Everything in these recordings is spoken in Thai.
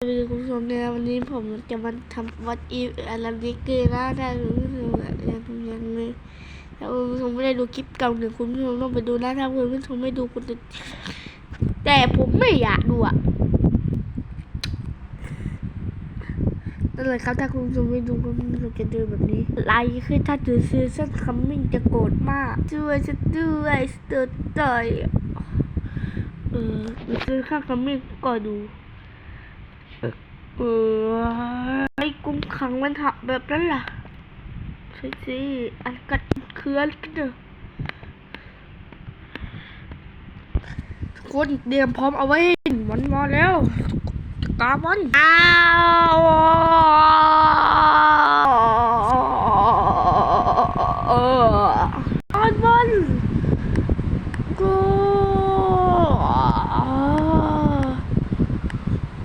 สวัสดีคุณผู้ชมนวันนี้ผมจะมาทำวัดอีอะไรนี้เกอร์นะถ้าคุณผู้ชมยังยังไม่ถ้าคุณผู้ชมไม่ได้ดูคลิปเก่าหนึ่งคุณผู้ชมต้องไปดูนะถ้าคุณผู้ชมไม่ดูคุณจะแต่ผมไม่อยากดูอะนั่นแหละครับถ้าคุณผู้ชมไม่ดูคุณผู้ชมจะเจอแบบนี้ไลค์คือถ้าถือซื้อเส้นคัมมิ่งจะโกรธมากช่วยฉันด้วยสเตอร์ต่อยเออซื้อค่าคัมมิ่งก็ดู เออไอ้กุมขังมันหักแบบนั้นล่ะใช่สิอันกัดเคือนกันเด้อทุกคนเตรียมพร้อมเอาไว้วันมาแล้วกาวันอ้าวเอออันวันกู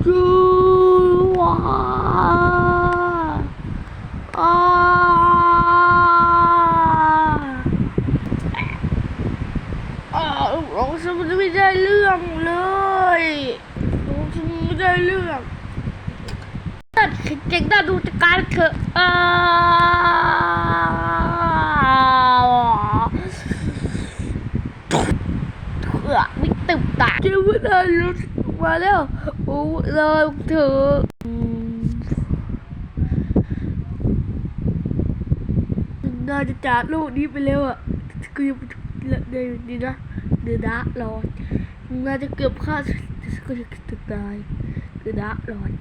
กูว่า อ่าอ่าเราฉันไม่ได้เรื่องเลยเราฉันไม่ได้เรื่องตัดเก่งตาดูจากการเถอะอ่าเถื่อไม่ตึบตาเจ้าไม่ได้รถมาแล้วโอ้เลยเถอะอืม น่าจะจากโลกนี้ไปแล้วอะก็ยังเดินดีนะเดือดะรอนน่าจะเกือบฆ่าก็จะตายเดือดะรอน